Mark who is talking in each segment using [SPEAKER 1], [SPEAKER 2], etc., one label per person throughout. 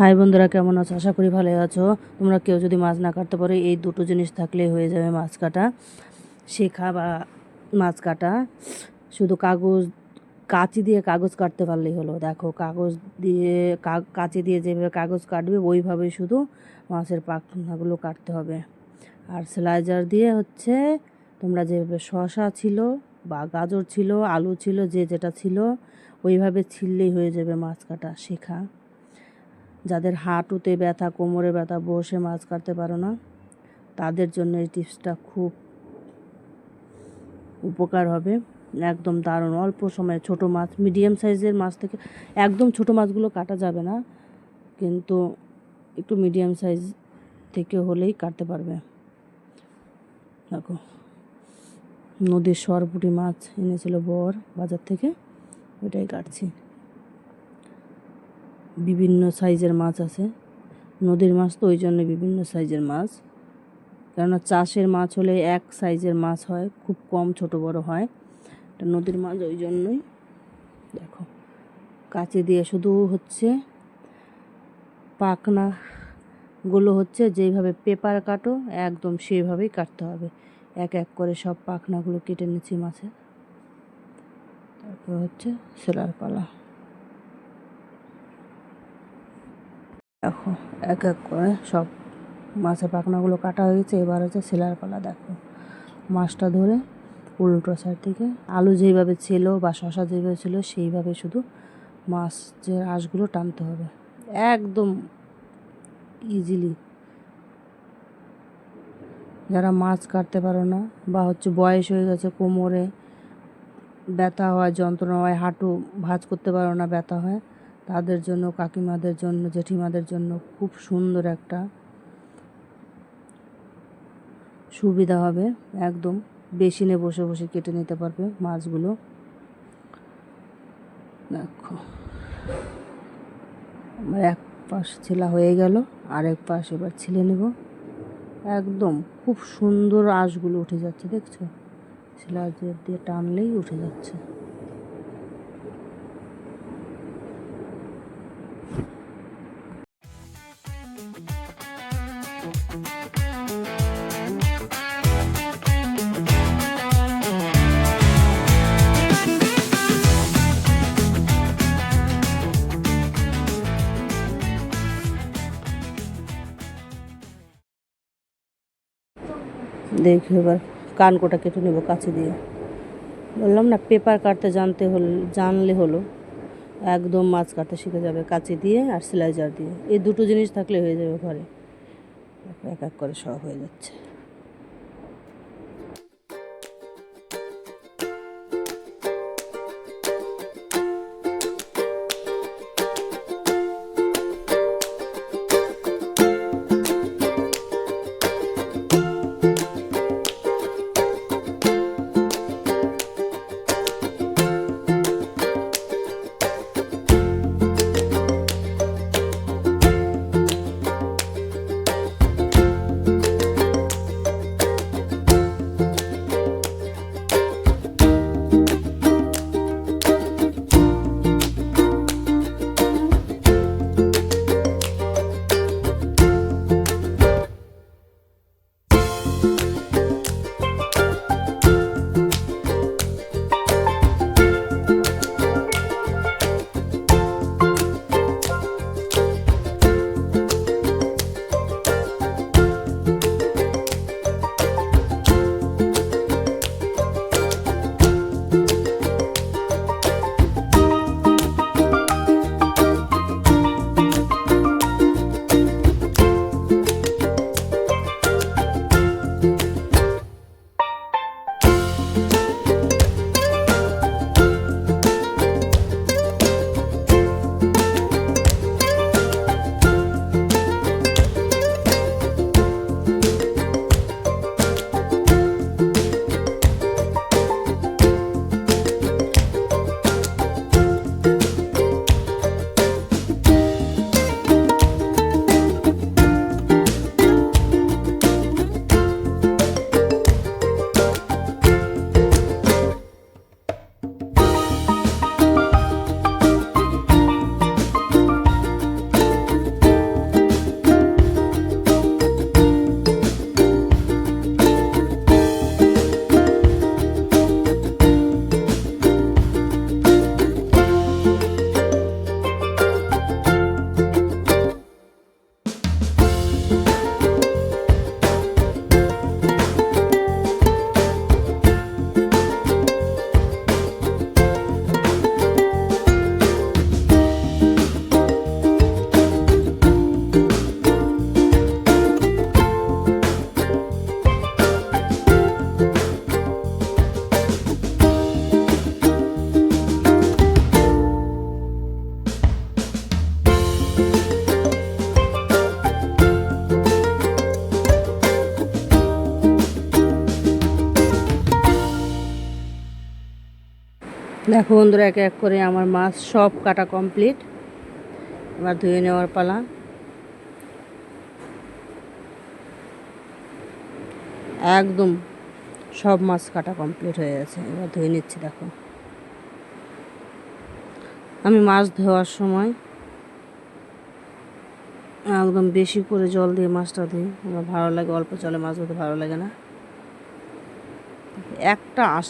[SPEAKER 1] High বন্ধুরা, কেমন আছো? আশা করি ভালো আছো। তোমরা কেউ যদি মাছ না কাটতে পারো, এই দুটো জিনিস থাকলেই হয়ে যাবে মাছ কাটা। শেখা বা মাছ কাটা। শুধু কাগজ, কাঁচি দিয়ে কাগজ কাটতে পারলেই হলো। দেখো, কাগজ দিয়ে কাঁচি দিয়ে যেভাবে কাগজ কাটবে ওইভাবে শুধু মাছের পাখনাগুলো কাটতে হবে। আর স্লাইজার দিয়ে হচ্ছে তোমরা যেভাবে শশা ছিল বা গাজর ছিল, আলু ছিল, যে যেটা ছিল, ওইভাবে ছিললেই হয়ে যাবে মাছ কাটা, শেখা। যাদের হাঁটুতে ব্যথা, কোমরে ব্যথা, বসে মাছ কাটতে পারো না, তাদের জন্য এই টিপসটা খুব উপকার হবে। একদম দারুণ। অল্প সময়ে ছোট মাছ, মিডিয়াম সাইজের মাছ থেকে একদম ছোট মাছগুলো কাটা যাবে না, কিন্তু একটু মিডিয়াম সাইজ থেকে হলেই কাটতে পারবে। দেখো, নদীর সরপুটি মাছ এনেছিল বর বাজার থেকে, ওইটাই কাটছি। বিভিন্ন সাইজের মাছ আছে। নদীর মাছ তো ওই জন্য বিভিন্ন সাইজের মাছ। কেননা চাষের মাছ হলে এক সাইজের মাছ হয়, খুব কম ছোট বড় হয়। এটা নদীর মাছ ওই জন্যই দেখো, কাঁচি দিয়ে শুধু হচ্ছে পাখনাগুলো হচ্ছে যেইভাবে পেপার কাটো, একদম সেইভাবেই কাটতে হবে। এক এক করে সব পাখনাগুলো কেটে নিচ্ছি মাছের তারপর হচ্ছে সেলার পালা। দেখো, এক এক করে সব মাছের পাখনাগুলো কাটা হয়ে গেছে। এবার হচ্ছে সেলার পালা, দেখো। মাছটা ধরে উল্টো সাইড থেকে, আলু যেইভাবে ছিল বা শশা যেভাবে ছিল, সেইভাবে শুধু মাছের আঁশগুলো টানতে হবে। একদম ইজিলি যারা মাছ কাটতে পারো না বা হচ্ছে বয়স হয়ে গেছে, কোমরে ব্যথা হয়, যন্ত্রণা হয়, হাঁটু ভাঁজ করতে পারো না, ব্যথা হয় তাদের জন্য, কাকিমাদের জন্য, জেঠিমাদের জন্য খুব সুন্দর একটা সুবিধা হবে। একদম বেসিনে বসে বসে কেটে নিতে পারবে মাছগুলো। দেখো, আমার এক পাশ ছেলা হয়ে গেল, আরেক পাশ এবার ছিলে নেব। একদম খুব সুন্দর আঁশগুলো উঠে যাচ্ছে, দেখছ? ছেলা দিয়ে টানলেই উঠে যাচ্ছে। দেখি এবার কানকোটা কেটে নেব কাছে দিয়ে। বললাম না পেপার কাটতে জানতে হল, জানলে হলো। একদম মাছ কাটতে শিখে যাবে কাছে দিয়ে আর সেলাইজার দিয়ে। এই দুটো জিনিস থাকলে হয়ে যাবে ঘরে। এক এক করে সব হয়ে যাচ্ছে। দেখো বন্ধুরা, এক এক করে আমার মাছ সব কাটা কমপ্লিট। এবার ধুয়ে নেওয়ার পালা। একদম সব মাছ কাটা কমপ্লিট হয়ে গেছে। এবার ধুয়ে নিচ্ছি, দেখো। আমি মাছ ধোয়ার সময় একদম বেশি করে জল দিয়ে মাছটা ধুই। আমার ভালো লাগে, অল্প জলে মাছ ধুতে ভালো লাগে না। একটা আঁশ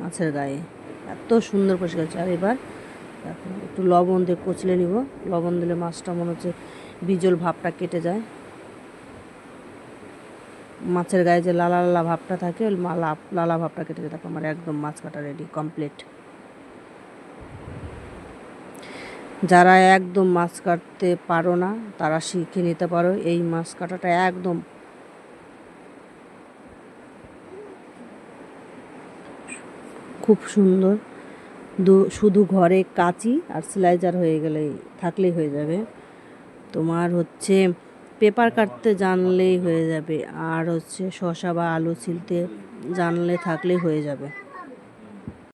[SPEAKER 1] মাছের গায়ে। এত সুন্দর পরিষ্কার হচ্ছে। আর এবার একটু লবণ দিয়ে কচলে নিব। লবণ দিলে মাছটা মনে হচ্ছে বিজল ভাবটা কেটে যায়। মাছের গায়ে যে লালা লালা ভাবটা থাকে, ওই লালা ভাবটা কেটে যায়। দেখো আমার একদম মাছ কাটা রেডি কমপ্লিট যারা একদম মাছ কাটতে পারো না, তারা শিখে নিতে পারো। এই মাছ কাটাটা একদম খুব সুন্দর। দু, শুধু ঘরে কাঁচি আর স্লাইজার হয়ে গেলেই থাকলেই হয়ে যাবে। তোমার হচ্ছে পেপার কাটতে জানলেই হয়ে যাবে। আর হচ্ছে শসা বা আলু ছিলতে জানলে থাকলেই হয়ে যাবে।